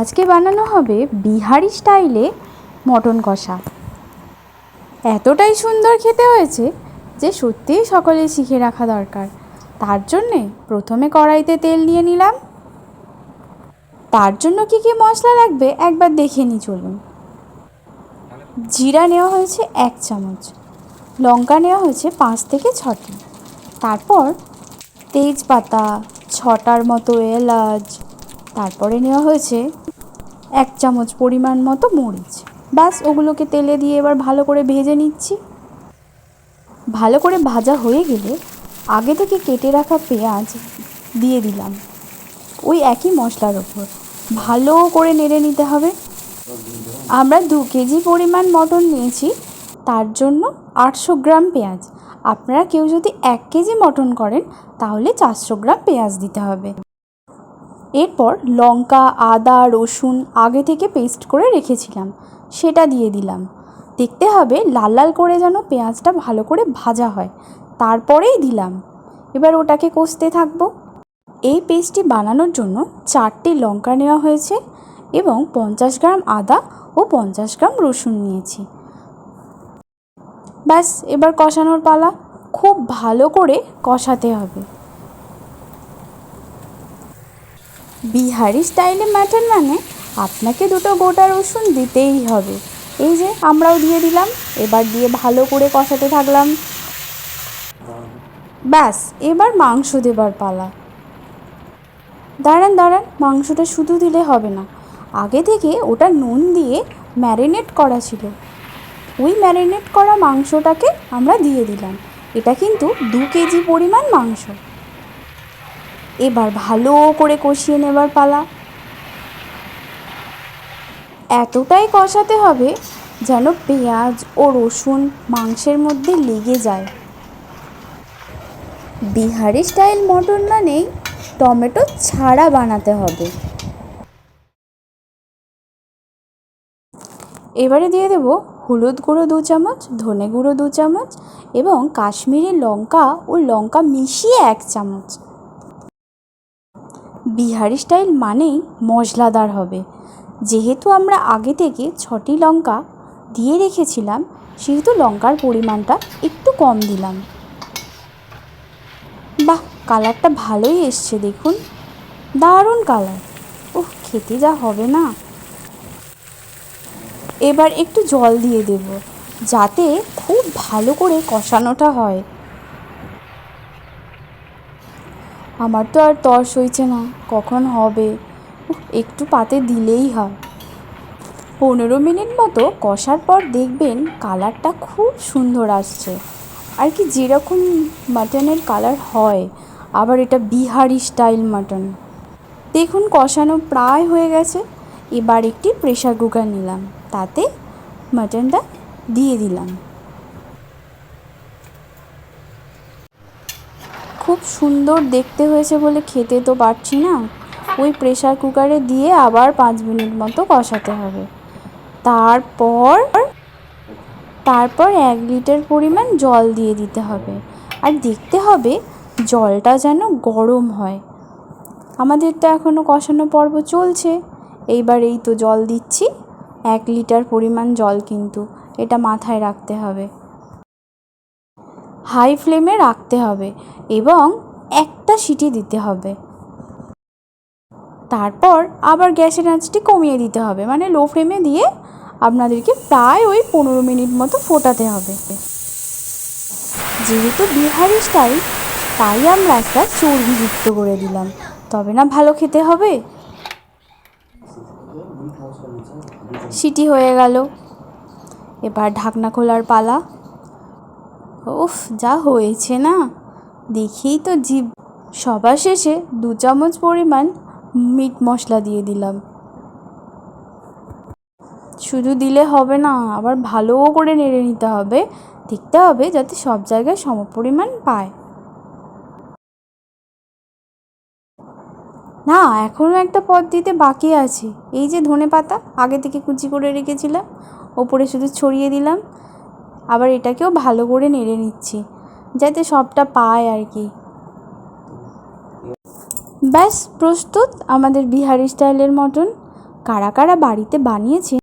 আজকে বানানো হবে বিহারি স্টাইলে মটন কষা। এতটাই সুন্দর খেতে হয়েছে যে সত্যিই সকলে শিখে রাখা দরকার। তার জন্যে প্রথমে কড়াইতে তেল নিয়ে নিলাম। তার জন্য কি কি মশলা লাগবে একবার দেখে নিই, চলুন। জিরা নেওয়া হয়েছে এক চামচ, লঙ্কা নেওয়া হয়েছে পাঁচ থেকে ছটি। তারপর তেজপাতা, ছটার মতো এলাচ তারপরে নেওয়া হয়েছে এক চামচ পরিমাণ মতো মরিচ। ব্যাস, ওগুলোকে তেলে দিয়ে এবার ভালো করে ভেজে নিচ্ছি। ভালো করে ভাজা হয়ে গেলে আগে থেকে কেটে রাখা পেঁয়াজ দিয়ে দিলাম। ওই একই মশলার ওপর। ভালো করে নেড়ে নিতে হবে। আমরা দু কেজি পরিমাণ মটন নিয়েছি। তার জন্য আটশো গ্রাম পেঁয়াজ। আপনারা কেউ যদি এক কেজি মটন করেন, তাহলে চারশো গ্রাম পেঁয়াজ দিতে হবে। এরপর লঙ্কা, আদা, রসুন আগে থেকে পেস্ট করে রেখেছিলাম, সেটা দিয়ে দিলাম। দেখতে হবে লাল লাল করে যেন পেঁয়াজটা ভালো করে ভাজা হয়, তারপরেই দিলাম। এবার ওটাকে কষতে থাকব। এই পেস্টটি বানানোর জন্য চারটি লঙ্কা নেওয়া হয়েছে এবং পঞ্চাশ গ্রাম আদা ও পঞ্চাশ গ্রাম রসুন নিয়েছি। ব্যাস, এবার কষানোর পালা। খুব ভালো করে কষাতে হবে। বিহারি স্টাইলে মাটন মানে আপনাকে দুটো গোটা রসুন দিতেই হবে। এই যে, আমরাও দিয়ে দিলাম, এবার দিয়ে ভালো করে কষাতে থাকলাম। ব্যাস, এবার মাংস দেবার পালা। দাঁড়ান দাঁড়ান, মাংসটা শুধু দিলে হবে না। আগে থেকে ওটা নুন দিয়ে ম্যারিনেট করা ছিল। ওই ম্যারিনেট করা মাংসটাকে আমরা দিয়ে দিলাম। এটা কিন্তু দু কেজি পরিমাণ মাংস। এবার ভালো করে কষিয়ে নেবার পালা। এতটাই কষাতে হবে যেন পেঁয়াজ ও রসুন মাংসের মধ্যে লেগে যায়। বিহারি স্টাইল মটন মানেই টমেটো ছাড়া বানাতে হবে। এবারে দিয়ে দেব হলুদ গুঁড়ো দু চামচ, ধনে গুঁড়ো দু চামচ এবং কাশ্মীরি লঙ্কা ও লঙ্কা মিশিয়ে এক চামচ। বিহারি স্টাইল মানেই মশলাদার হবে। যেহেতু আমরা আগে থেকে ছটি লঙ্কা দিয়ে রেখেছিলাম, সেহেতু লঙ্কার পরিমাণটা একটু কম দিলাম। বাহ, কালারটা ভালোই এসছে দেখুন। দারুণ কালার। উফ, খেতে যা হবে না। এবার একটু জল দিয়ে দেব, যাতে খুব ভালো করে কষানোটা হয়। আমার তো আর তর সইছে না, কখন হবে? একটু পাতে দিলেই হয়। পনেরো মিনিট মতো কষার পর দেখবেন কালারটা খুব সুন্দর আসছে। আর কি যেরকম মাটনের কালার হয়, আবার এটা বিহারি স্টাইল মাটন। দেখুন, কষানো প্রায় হয়ে গেছে। এবার একটি প্রেশার কুকার নিলাম, তাতে মাটনটা দিয়ে দিলাম। খুব সুন্দর দেখতে হয়েছে বলে খেতে তো পারছি না। ওই প্রেশার কুকারে দিয়ে আবার পাঁচ মিনিট মতো কষাতে হবে। তারপর তারপর এক লিটার পরিমাণ জল দিয়ে দিতে হবে। আর দেখতে হবে জলটা যেন গরম হয়। আমাদের তো এখনও কষানো পর্ব চলছে। এইবার এই তো জল দিচ্ছি। এক লিটার পরিমাণ জল কিন্তু এটা মাথায় রাখতে হবে। হাই ফ্লেমে রাখতে হবে এবং একটা সিটি দিতে হবে। তারপর আবার গ্যাসের আঁচটি কমিয়ে দিতে হবে মানে লো ফ্লেমে দিয়ে আপনাদেরকে প্রায় ওই পনেরো মিনিট মতো ফোটাতে হবে। যেহেতু বিহারি স্টাইল, তাই আমরা একটা চর্বি যুক্ত করে দিলাম। তবে না, ভালো খেতে হবে। সিটি হয়ে গেল। এবার ঢাকনা খোলার পালা। উফ যা হয়েছে না? দেখেই তো জিভ সবার শেষে দু চামচ পরিমাণ মিট মশলা দিয়ে দিলাম। শুধু দিলে হবে না, আবার ভালো করে নেড়ে নিতে হবে। দেখতে হবে যাতে সব জায়গায় সমপরিমাণ পায়। না এখনও একটা পদ দিতে বাকি আছে। এই যে ধনে পাতা আগে থেকে কুচি করে রেখেছিলাম। ওপরে শুধু ছড়িয়ে দিলাম। আবার এটাকেও ভালো করে নেড়ে নিচ্ছি, যাতে সবটা পায় আর কি। ব্যাস, প্রস্তুত আমাদের বিহারি স্টাইলের মটন কারা কারা বাড়িতে বানিয়েছেন